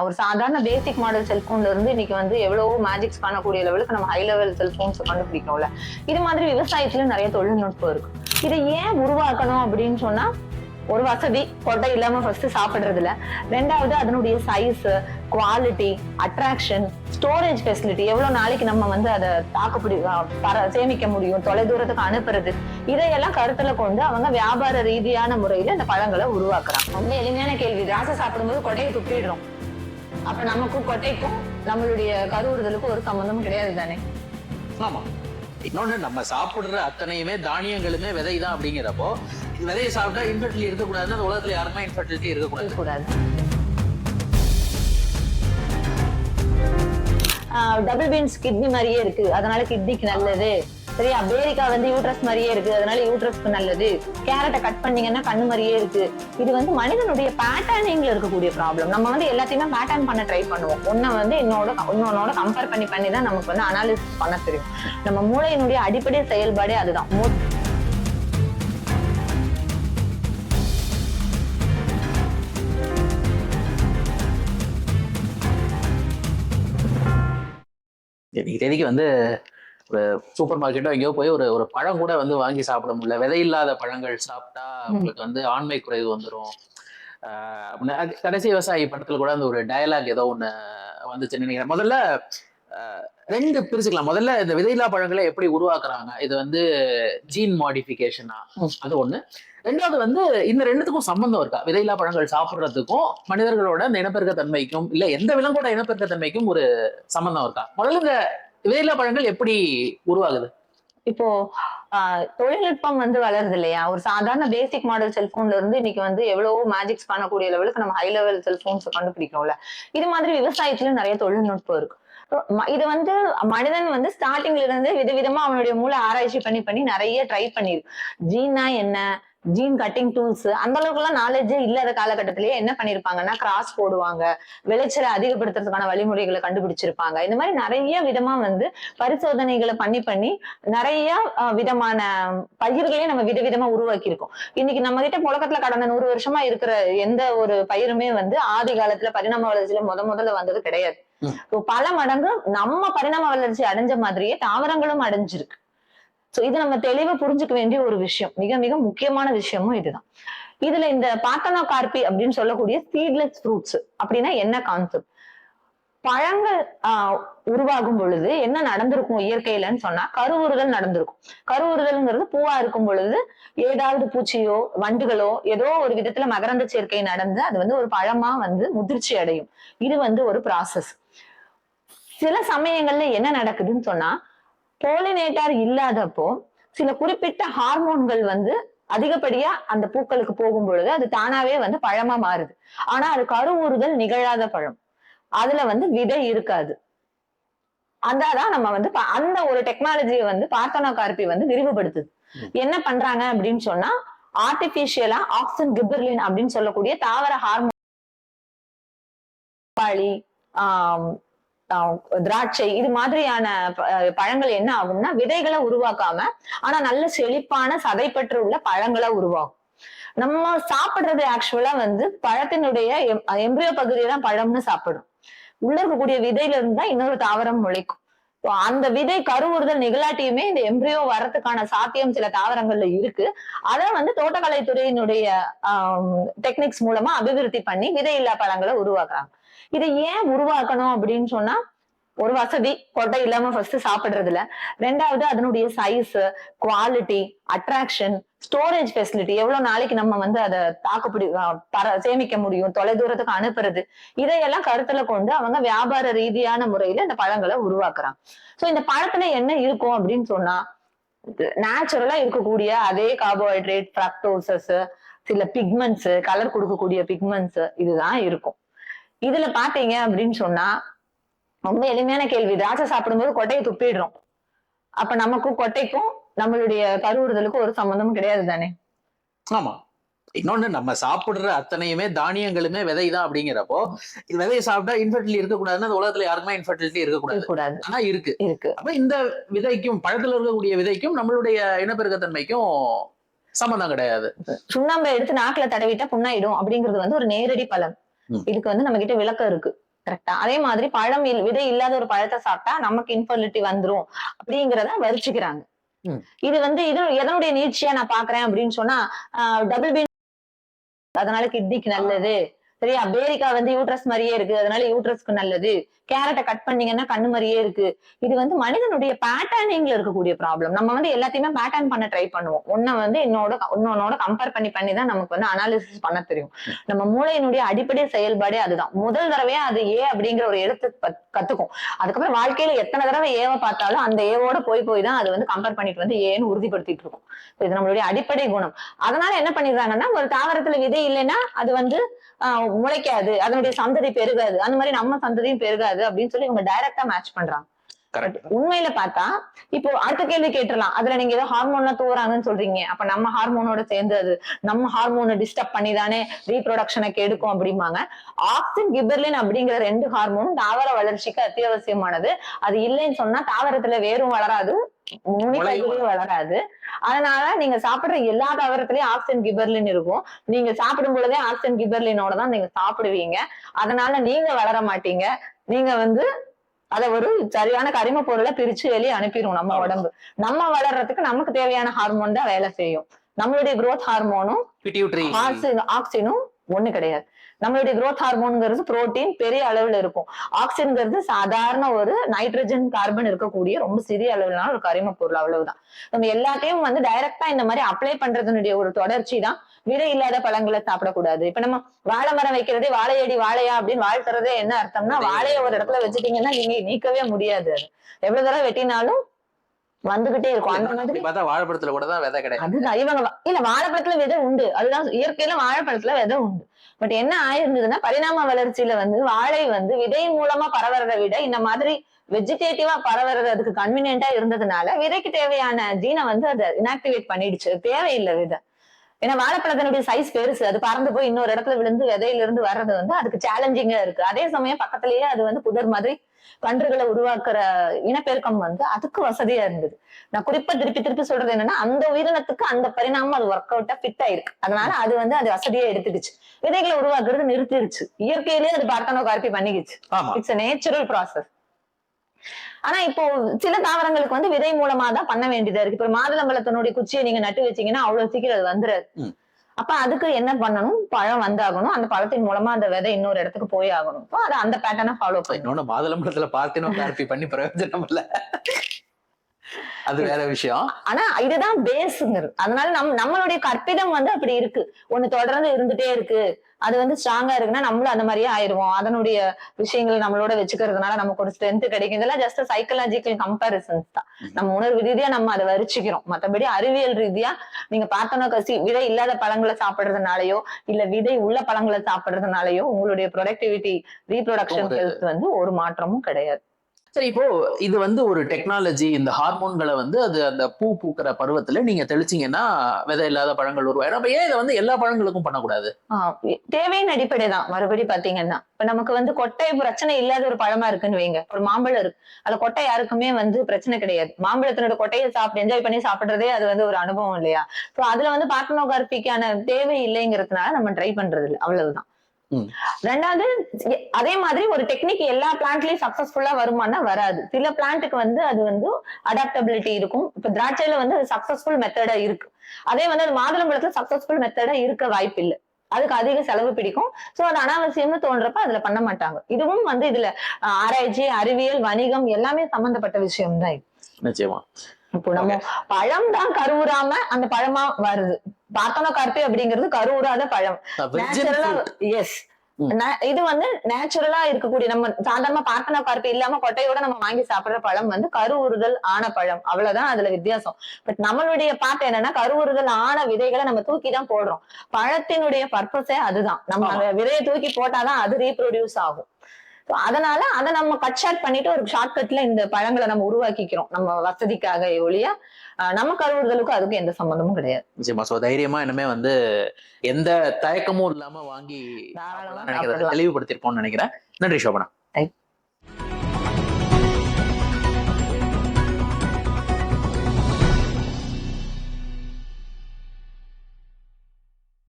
ஒரு சாதாரண basic model செல்போன்ல இருந்து இன்னைக்கு வந்து எவ்வளவோ மேஜிக்ஸ் பண்ணக்கூடிய லெவலுக்கு நம்ம ஹை லெவல் செல்போன்ஸ் கண்டுபிடிக்கோம்ல இது மாதிரி விவசாயத்துல நிறைய தொழில்நுட்பம் இருக்கு. இதை ஏன் உருவாக்கணும் அப்படின்னு சொன்னா ஒரு வசதி கொட்டை இல்லாம ஃபர்ஸ்ட் சாப்பிடுறதுல ரெண்டாவது அதனுடைய size quality attraction storage facility எவ்வளவு நாளைக்கு நம்ம வந்து அதை தாக்குப்பிடி சேமிக்க முடியும் தொலை தூரத்துக்கு அனுப்புறது. இதையெல்லாம் கருத்துல கொண்டு அவங்க வியாபார ரீதியான முறையில இந்த பழங்களை உருவாக்குறாங்க. ரொம்ப எளிமையான கேள்வி. ராசை சாப்பிடும்போது கொட்டையை துப்பிடுறோம். அப்ப நமக்கும் கொட்டைக்கும் நம்மளுடைய கருவுறுதலுக்கும் ஒரு சம்பந்தமும் கிடையாது தானே? ஆமா. இன்னொன்னு நம்ம சாப்பிடுற அத்தனையுமே தானியங்களுமே விதை தான் அப்படிங்கிறப்போ விதையை சாப்பிட்டா இன்ஃபர்டிலிட்டி இருக்கக்கூடாதுன்னு அந்த உலகத்துல யாருமே இன்ஃபர்டிலிட்டி இருக்கக்கூடாது. கூடாது டபுள் பீன்ஸ் கிட்னி மாதிரியே இருக்கு. அதனால கிட்னிக்கு நல்லது. சரியா பேரிக்கா வந்து யூட்ரஸ் மாதிரியே இருக்கு. அதனால யூட்ரஸ்க்கு நல்லது. கேரட்டை கட் பண்ணீங்கன்னா கண்ணு மாதிரியே இருக்கு. இது வந்து மனிதனுடைய பேட்டர்னிங்ல இருக்கக்கூடிய ப்ராப்ளம் நம்ம வந்து எல்லாத்தையுமே பேட்டர்ன் பண்ண ட்ரை பண்ணுவோம். ஒன்ன வந்து இன்னோட இன்னொன்னோட கம்பேர் பண்ணி பண்ணி தான் நமக்கு வந்து அனாலிசிஸ் பண்ண தெரியும். நம்ம மூளையினுடைய அடிப்படை செயல்பாடே அதுதான். மூ- வந்து ஒரு சூப்பர் மார்க்கெட்டோ எங்கேயோ போய் ஒரு ஒரு பழம் கூட வந்து வாங்கி சாப்பிட முடியல. விதை இல்லாத பழங்கள் சாப்பிட்டா உங்களுக்கு வந்து ஆண்மை குறைவு வந்துடும் கடைசி விவசாயி படத்துல கூட அந்த ஒரு டயலாக் ஏதோ ஒண்ணு வந்துச்சுன்னு நினைக்கிறேன். முதல்ல ரெண்டு பிரிச்சுக்கலாம். முதல்ல இந்த விதையில்லா பழங்களை எப்படி உருவாக்குறாங்க? இது வந்து ஜீன் மாடிஃபிகேஷனா அது ஒண்ணு. ரெண்டாவது வந்து இந்த ரெண்டுத்துக்கும் சம்பந்தம் இருக்கா? விதையில்லா பழங்கள் சாப்பிடுறதுக்கும் மனிதர்களோட இந்த இனப்பெருக்க தன்மைக்கும் இல்ல எந்த விலங்கோட இனப்பெருக்க தன்மைக்கும் ஒரு சம்பந்தம் இருக்கா? முதல்ல இந்த விதையில்லா பழங்கள் எப்படி உருவாகுது? இப்போ ஆஹ், தொழில்நுட்பம் வந்து வளருது இல்லையா? ஒரு சாதாரண பேசிக் மாடல் செல்போன்ல இருந்து இன்னைக்கு வந்து எவ்வளவோ மேஜிக்ஸ் பண்ணக்கூடிய லெவலுக்கு நம்ம ஹை லெவல் செல்போன்ஸ் கண்டுபிடிக்கிறோம்ல. இது மாதிரி விவசாயத்திலும் நிறைய தொழில்நுட்பம் இருக்கு. இது வந்து மனிதன் வந்து ஸ்டார்டிங்ல இருந்து விதவிதமா அவனுடைய மூளை ஆராய்ச்சி பண்ணி பண்ணி நிறைய ட்ரை பண்ணிருக்கு. ஜீனா என்ன? ஜீன் கட்டிங் டூல்ஸ் அந்த அளவுக்கு எல்லாம் நாலேஜே இல்லாத காலகட்டத்திலேயே என்ன பண்ணிருப்பாங்கன்னா கிராஸ் போடுவாங்க. விளைச்சலை அதிகப்படுத்துறதுக்கான வழிமுறைகளை கண்டுபிடிச்சிருப்பாங்க. இந்த மாதிரி நிறைய விதமா வந்து பரிசோதனைகளை பண்ணி பண்ணி நிறைய விதமான பயிர்களையும் நம்ம விதவிதமா உருவாக்கி இருக்கோம் இன்னைக்கு நம்ம கிட்ட புழக்கத்துல கடந்த நூறு வருஷமா இருக்கிற எந்த ஒரு பயிருமே வந்து ஆதி காலத்துல பரிணாம வளர்ச்சியில முத முதல்ல வந்தது கிடையாது. பல மடங்கு நம்ம பரிணாம வளர்ச்சி அடைஞ்ச மாதிரியே தாவரங்களும் அடைஞ்சிருக்கு. சோ இது நம்ம தெளிவா புரிஞ்சுக்க வேண்டிய ஒரு விஷயம். மிக மிக முக்கியமான விஷயமும் இதுதான். இதுல இந்த பாத்தனா கார்பி அப்படின்னு சொல்லக்கூடிய சீட்லெஸ் ஃப்ரூட்ஸ் அப்படின்னா என்ன கான்செப்ட் பழங்கள் ஆஹ் உருவாகும் பொழுது என்ன நடந்திருக்கும் இயற்கையிலன்னு சொன்னா கருவுறுதல் நடந்திருக்கும். கருவுறுதல்ங்கிறது பூவா இருக்கும் பொழுது ஏதாவது பூச்சியோ வண்டுகளோ ஏதோ ஒரு விதத்துல மகரந்த சேர்க்கை நடந்து அது வந்து ஒரு பழமா வந்து முதிர்ச்சி அடையும். இது வந்து ஒரு ப்ராசஸ் சில சமயங்கள்ல என்ன நடக்குதுன்னு சொன்னா போலினேட்டார் இல்லாதப்போ சில குறிப்பிட்ட ஹார்மோன்கள் வந்து அதிகப்படியா அந்த பூக்களுக்கு போகும் பொழுது அது தானாவே வந்து பழமா மாறுது. ஆனா அது கருவுறுதல் நிகழாத பழம். அதுல வந்து விதை இருக்காது. அதான் நம்ம வந்து அந்த ஒரு டெக்னாலஜியை வந்து பார்த்தனா கார்பி வந்து விரிவுபடுத்துது. என்ன பண்றாங்க அப்படின்னு சொன்னா ஆர்டிபிஷியலா ஆக்சின் கிபர்லின் அப்படின்னு சொல்லக்கூடிய தாவர ஹார்மோன் ஆம், திராட்சை இது மாதிரியான பழங்கள் என்ன ஆகும்னா விதைகளை உருவாக்காம ஆனா நல்ல செழிப்பான சதை பெற்று உள்ள பழங்களை உருவாகும் நம்ம சாப்பிடுறது ஆக்சுவலா வந்து பழத்தினுடைய எம்பிரியோ பகுதியை தான் பழம்னு சாப்பிடும் உள்ள இருக்கக்கூடிய விதையில இருந்தா இன்னொரு தாவரம் முளைக்கும். அந்த விதை கருவுறுதல் நிகழாட்டியுமே இந்த எம்பிரியோ வரத்துக்கான சாத்தியம் சில தாவரங்கள்ல இருக்கு. அதை வந்து தோட்டக்கலைத்துறையினுடைய டெக்னிக்ஸ் மூலமா அபிவிருத்தி பண்ணி விதையில்லா பழங்களை உருவாக்குறாங்க. இதை ஏன் உருவாக்கணும் அப்படின்னு சொன்னா ஒரு வசதி கொட்டை இல்லாம ஃபர்ஸ்ட் சாப்பிடுறதுல. ரெண்டாவது அதனுடைய size quality attraction storage facility எவ்வளவு நாளைக்கு நம்ம வந்து அதை தாக்குப்பிடி பர- சேமிக்க முடியும் தொலை தூரத்துக்கு அனுப்புறது. இதையெல்லாம் கருத்துல கொண்டு அவங்க வியாபார ரீதியான முறையில இந்த பழங்களை உருவாக்குறாங்க. சோ இந்த பழத்துல என்ன இருக்கும் அப்படின்னு சொன்னா நேச்சுரலா இருக்கக்கூடிய அதே கார்போஹைட்ரேட் ஃப்ரக்டோசஸ் சில பிக்மெண்ட்ஸ் கலர் கொடுக்கக்கூடிய பிக்மெண்ட்ஸ் இதுதான் இருக்கும். இதுல பாத்தீங்க அப்படின்னு சொன்னா ரொம்ப எளிமையான கேள்வி. திராட்சை சாப்பிடும்போது கொட்டையை துப்பிடுறோம். அப்ப நமக்கும் கொட்டைக்கும் நம்மளுடைய கருவுறுதலுக்கும் ஒரு சம்பந்தமும் கிடையாது தானே? ஆமா. இன்னொன்னு நம்ம சாப்பிடுற அத்தனையுமே தானியங்களுமே விதை தான் அப்படிங்கிறப்போ விதையை சாப்பிட்டா இன்ஃபர்டிலிட்டி இருக்கக்கூடாதுன்னு அந்த உலகத்துல யாருக்குமே இன்ஃபர்டிலிட்டி இருக்கக்கூடாது. கூடாது ஆனா இருக்கு. இருக்கு. அப்ப இந்த விதைக்கும் பழத்துல இருக்கக்கூடிய விதைக்கும் நம்மளுடைய இனப்பெருக்கத்தன்மைக்கும் சம்பந்தம் கிடையாது. சுண்ணாம்பை எடுத்து நாக்குல தடவிட்டா புண்ணாயிடும் அப்படிங்கிறது வந்து ஒரு நேரடி பலன். இதுக்கு வந்து நம்ம கிட்ட விளக்கம் இருக்கு. கரெக்டா அதே மாதிரி பழம் விதை இல்லாத ஒரு பழத்தை சாப்பிட்டா நமக்கு இன்ஃபர்டிலிட்டி வந்துரும் அப்படிங்கறத வரிச்சுக்கிறாங்க. இது வந்து இது எதனுடைய நீட்சியா நான் பாக்குறேன் அப்படின்னு சொன்னா டபுள் பீன் அதனால கிட்னிக்கு நல்லது. சரியா? பேரிக்கா வந்து யூட்ரஸ் மாதிரியே இருக்கு. அதனால யூட்ரஸ்க்கு நல்லது. கேரட்டை கட் பண்ணீங்கன்னா கண்ணு மாதிரியே இருக்கு. இது வந்து மனிதனுடைய பேட்டர்னிங்ல இருக்கக்கூடிய ப்ராப்ளம் நம்ம வந்து எல்லாத்தையுமே பேட்டர்ன் பண்ண ட்ரை பண்ணுவோம். ஒன்ன வந்து இன்னோட இன்னொன்னோட கம்பேர் பண்ணி பண்ணி தான் நமக்கு வந்து அனாலிசிஸ் பண்ண தெரியும். நம்ம மூளையினுடைய அடிப்படை செயல்பாடே அதுதான். முதல் தடவையா அது ஏ அப்படிங்கிற ஒரு எழுத்து கத்துக்கும். அதுக்கப்புறம் வாழ்க்கையில எத்தனை தடவை ஏவை பார்த்தாலும் அந்த ஏவோட போய் போய் தான் அது வந்து கம்பேர் பண்ணிட்டு வந்து ஏன்னு உறுதிப்படுத்திட்டு இருக்கும். இது நம்மளுடைய அடிப்படை குணம். அதனால என்ன பண்ணிடுறாங்கன்னா ஒரு தாவரத்துல விதை இல்லைன்னா அது வந்து ஆஹ், முளைக்காது அதனுடைய சந்ததி பெருகாது அந்த மாதிரி நம்ம சந்ததியும் பெருகாது அப்படின்னு சொல்லி இவங்க டைரக்டா மேட்ச் பண்றாங்க. உண்மையில பார்த்தா இப்போ அடுத்த கேள்வி கேட்டுடலாம். அதுல நீங்க ஏதோ ஹார்மோன்லாம் தூவுறாங்கன்னு சொல்றீங்க. அப்ப நம்ம ஹார்மோனோட சேர்ந்து அது நம்ம ஹார்மோனை டிஸ்டர்ப் பண்ணி தானே ரீப்ரொடக்ஷனை கெடுக்கும் அப்படிம்பாங்க. ஆக்சின் கிபர்லின் அப்படிங்கிற ரெண்டு ஹார்மோனும் தாவர வளர்ச்சிக்கு அத்தியாவசியமானது. அது இல்லைன்னு சொன்னா தாவரத்துல வேரும் வளராது. வளராது. அதனால நீங்க சாப்பிடுற எல்லா தாவரத்திலயும் ஆக்சின் கிபர்லின் இருக்கும். நீங்க சாப்பிடும் பொழுதே ஆக்சின் கிபர்லினோட தான் நீங்க சாப்பிடுவீங்க. அதனால நீங்க வளர மாட்டீங்க. நீங்க வந்து அத ஒரு சரியான கரிம பொருளை பிரிச்சு வெளியே அனுப்பிடும் நம்ம உடம்பு. நம்ம வளர்றதுக்கு நமக்கு தேவையான ஹார்மோன் தான் வேலை செய்யும். நம்மளுடைய growth ஹார்மோனும் ஆக்சினும் ஒண்ணு கிடையாது. நம்மளுடைய growth ஹார்மோன்ங்கிறது புரோட்டீன் பெரிய அளவுல இருக்கும். ஆக்சின்ங்கிறது சாதாரண ஒரு நைட்ரஜன் கார்பன் இருக்கக்கூடிய ரொம்ப சிறிய அளவிலான ஒரு கரிம பொருள் அவ்வளவுதான். நம்ம எல்லாத்தையும் வந்து டைரக்டா இந்த மாதிரி அப்ளை பண்றதுனுடைய ஒரு தொடர்ச்சி தான் விதை இல்லாத பழங்களை சாப்பிடக்கூடாது. இப்ப நம்ம வாழை மரம் வைக்கிறதே வாழையடி வாழையா அப்படின்னு வாழ்த்துறதே என்ன அர்த்தம்னா வாழைய ஒரு இடத்துல வச்சுட்டீங்கன்னா நீங்க நீக்கவே முடியாது அது. எவ்வளவு தடவை வெட்டினாலும் வந்துகிட்டே இருக்கும். அந்த மாதிரி பார்த்தா வாழைப்பழத்துல கூட தான் விதை கிடையாது. அதுதான் இவங்க இல்ல வாழைப்பழத்துல விதை உண்டு. அதுதான் இயற்கையில வாழைப்பழத்துல விதை உண்டு. பட் என்ன ஆயிருந்ததுன்னா பரிணாம வளர்ச்சியில வந்து வாழை வந்து விதை மூலமா பரவறதை விட இந்த மாதிரி வெஜிடேட்டிவா பரவறது அதுக்கு கன்வீனியன்டா இருந்ததுனால விதைக்கு தேவையான ஜீனை வந்து அதை இனாக்டிவேட் பண்ணிடுச்சு. தேவையில்லை விதை. ஏன்னா வாழைப்பழத்தினுடைய சைஸ் பெருசு. அது பறந்து போய் இன்னொரு இடத்துல விழுந்து விதையில இருந்து வர்றது வந்து அதுக்கு சேலஞ்சிங்கா இருக்கு. அதே சமயம் பக்கத்திலேயே அது வந்து புதர் மாதிரி கன்றுகளை உருவாக்குற இனப்பெருக்கம் வந்து அதுக்கு வசதியா இருந்தது. நான் குறிப்பா திருப்பி திருப்பி சொல்றது என்னன்னா அந்த உயிரினத்துக்கு அந்த பரிணாமம் அது ஒர்க் அவுட்டா ஃபிட் ஆயிருக்கு. அதனால அது வந்து அது வசதியா எடுத்துக்கிச்சு. விதைகளை உருவாக்குறது நிறுத்திடுச்சு இயற்கையிலேயே அது பார்த்தனோ கார்பி பண்ணிக்கிச்சு இட்ஸ் நேச்சுரல் ப்ராசஸ் ஆனா இப்போ சில தாவரங்களுக்கு வந்து விதை மூலமா தான் பண்ண வேண்டியதா இருக்கு. இப்ப மாதுளம்பழத்தினுடைய குச்சியை நீங்க நட்டு வச்சீங்கன்னா அவ்வளவு சீக்கிரம் அது வந்துராது. ம். அப்ப அதுக்கு என்ன பண்ணணும்? பழம் வந்தாகணும். அந்த பழத்தின் மூலமா அந்த விதை இன்னொரு இடத்துக்கு போய் ஆகணும். அதை அந்த பேட்டர்னா ஃபாலோ பண்ணணும். இன்னொன்னு மாதுளம்பழத்துல பார்த்தேன்னு பண்ணி பிரயோஜனம் இல்ல. அது வேற விஷயம். ஆனா இதுதான் பேஸுங்கிறது அதனால நம் நம்மளுடைய கற்பிதம் வந்து அப்படி இருக்கு. ஒண்ணு தொடர்ந்து இருந்துட்டே இருக்கு. அது வந்து ஸ்ட்ராங்கா இருக்குன்னா நம்மளும் அந்த மாதிரியே ஆயிருவோம். அதனுடைய விஷயங்கள் நம்மளோட வச்சுக்கிறதுனால நமக்கு ஒரு ஸ்ட்ரென்த் கிடைக்கும். இதெல்லாம் ஜஸ்ட் சைக்கலாஜிக்கல் கம்பேரிசன்ஸ் தான். நம்ம உணர்வு ரீதியா நம்ம அதை வரிச்சுக்கிறோம். மத்தபடி அறிவியல் ரீதியா நீங்க பார்த்தோன்னா கசி விதை இல்லாத பழங்களை சாப்பிடுறதுனாலயோ இல்ல விதை உள்ள பழங்களை சாப்பிடுறதுனாலயோ உங்களுடைய ப்ரொடக்டிவிட்டி ரீப்ரொடக்ஷன் ஹெல்த் வந்து ஒரு மாற்றமும் கிடையாது. சரி இப்போ இது வந்து ஒரு டெக்னாலஜி இந்த ஹார்மோன்களை வந்து அது அந்த பூ பூக்கிற பருவத்துல நீங்க தெளிச்சீங்கன்னா விதை இல்லாத பழங்கள் உருவாயிடும். அப்ப ஏன் இதை வந்து எல்லா பழங்களுக்கும் பண்ணக்கூடாது? தேவையின் அடிப்படை தான் மறுபடி பாத்தீங்கன்னா இப்ப நமக்கு வந்து கொட்டை பிரச்சனை இல்லாத ஒரு பழமா இருக்குன்னு வைங்க. ஒரு மாம்பழம் இருக்கு. அந்த கொட்டை யாருக்குமே வந்து பிரச்சனை கிடையாது. மாம்பழத்தினோட கொட்டையை சாப்பிட்டு என்ஜாய் பண்ணி சாப்பிடுறதே அது வந்து ஒரு அனுபவம் இல்லையா? சோ அதுல வந்து பார்த்தனோகார்பிக்கான தேவை இல்லைங்கிறதுனால நம்ம ட்ரை பண்றது இல்லை அவ்வளவுதான். ரெண்டாவது அதே மாதிரி ஒரு டெக்னிக் எல்லா பிளான்ட்லயும் சக்சஸ்ஃபுல்லா வருமானா வராது. சில பிளான்ட்டுக்கு வந்து அது வந்து அடாப்டபிலிட்டி இருக்கும். இப்ப திராட்சையில வந்து சக்சஸ்ஃபுல் மெத்தடா இருக்கு. அதே வந்து அது மாதுளம்பழத்துல சக்சஸ்ஃபுல் மெத்தடா இருக்க வாய்ப்பு இல்லை அதுக்கு அதிக செலவு பிடிக்கும். சோ அது அனாவசியம்னு தோன்றப்ப அதுல பண்ண மாட்டாங்க. இதுவும் வந்து இதுல ஆராய்ச்சி அறிவியல் வணிகம் எல்லாமே சம்பந்தப்பட்ட விஷயம் தான் நிச்சயமா. இப்போ நம்ம பழம் தான் கருவுறாம அந்த பழமா வருது. பார்த்தோன்னா கருப்பை அப்படிங்கிறது கருவுறாத பழம். எஸ். இது வந்து நேச்சுரலா இருக்கக்கூடிய நம்ம சாதாரணமா பார்த்தனா கருப்பு இல்லாம கொட்டையோட நம்ம வாங்கி சாப்பிடுற பழம் வந்து கருவுறுதல் ஆன பழம். அவ்வளவுதான் அதுல வித்தியாசம். பட் நம்மளுடைய பார்ட் என்னன்னா கருவுறுதல் ஆன விதைகளை நம்ம தூக்கி தான் போடுறோம். பழத்தினுடைய பர்பஸே அதுதான். நம்ம. அந்த விதையை தூக்கி போட்டாதான் அது ரீப்ரொடியூஸ் ஆகும். அதனால அதை நம்ம கட் ஷார்ட் பண்ணிட்டு ஒரு ஷார்ட்கட்ல இந்த பழங்களை நம்ம உருவாக்கிக்கிறோம். நம்ம வசதிக்காக ஒழிய நம்ம கருவுறுதலுக்கும் அதுக்கும் எந்த சம்பந்தமும் கிடையாது. நிச்சயமா. சோ தைரியமா இனிமே வந்து எந்த தயக்கமும் இல்லாம வாங்கி. தெளிவுபடுத்திருப்போம்னு நினைக்கிறேன். நன்றி சோபனா